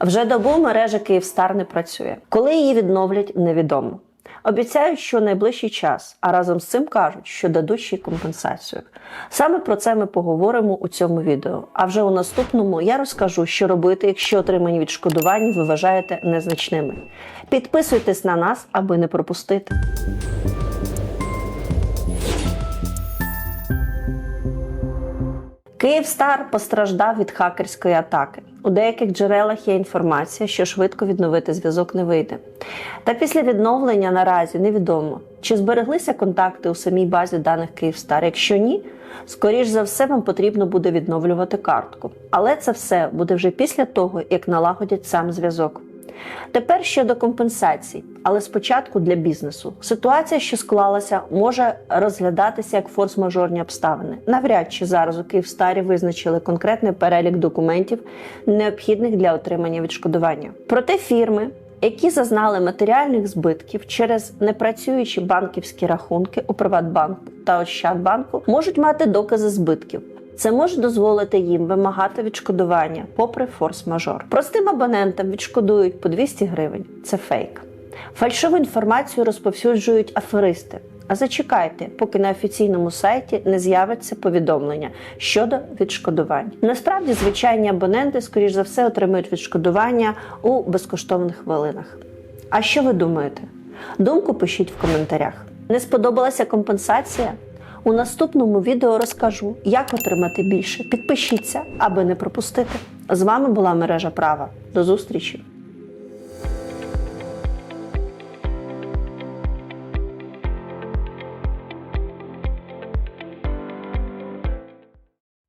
Вже добу мережа Київстар не працює. Коли її відновлять, невідомо. Обіцяють, що найближчий час, а разом з цим кажуть, що дадуть ще компенсацію. Саме про це ми поговоримо у цьому відео. А вже у наступному я розкажу, що робити, якщо отримані відшкодування ви вважаєте незначними. Підписуйтесь на нас, аби не пропустити. Київстар постраждав від хакерської атаки. У деяких джерелах є інформація, що швидко відновити зв'язок не вийде. Та після відновлення наразі невідомо, чи збереглися контакти у самій базі даних Київстар. Якщо ні, скоріш за все вам потрібно буде відновлювати картку. Але це все буде вже після того, як налагодять сам зв'язок. Тепер щодо компенсацій, але спочатку для бізнесу. Ситуація, що склалася, може розглядатися як форс-мажорні обставини. Навряд чи зараз у Київстарі визначили конкретний перелік документів, необхідних для отримання відшкодування. Проте фірми, які зазнали матеріальних збитків через непрацюючі банківські рахунки у Приватбанку та Ощадбанку, можуть мати докази збитків. Це може дозволити їм вимагати відшкодування попри форс-мажор. Простим абонентам відшкодують по 200 гривень. Це фейк. Фальшиву інформацію розповсюджують аферисти. А зачекайте, поки на офіційному сайті не з'явиться повідомлення щодо відшкодувань. Насправді, звичайні абоненти, скоріш за все, отримують відшкодування у безкоштовних хвилинах. А що ви думаєте? Думку пишіть в коментарях. Не сподобалася компенсація? У наступному відео розкажу, як отримати більше. Підпишіться, аби не пропустити. З вами була мережа права. До зустрічі!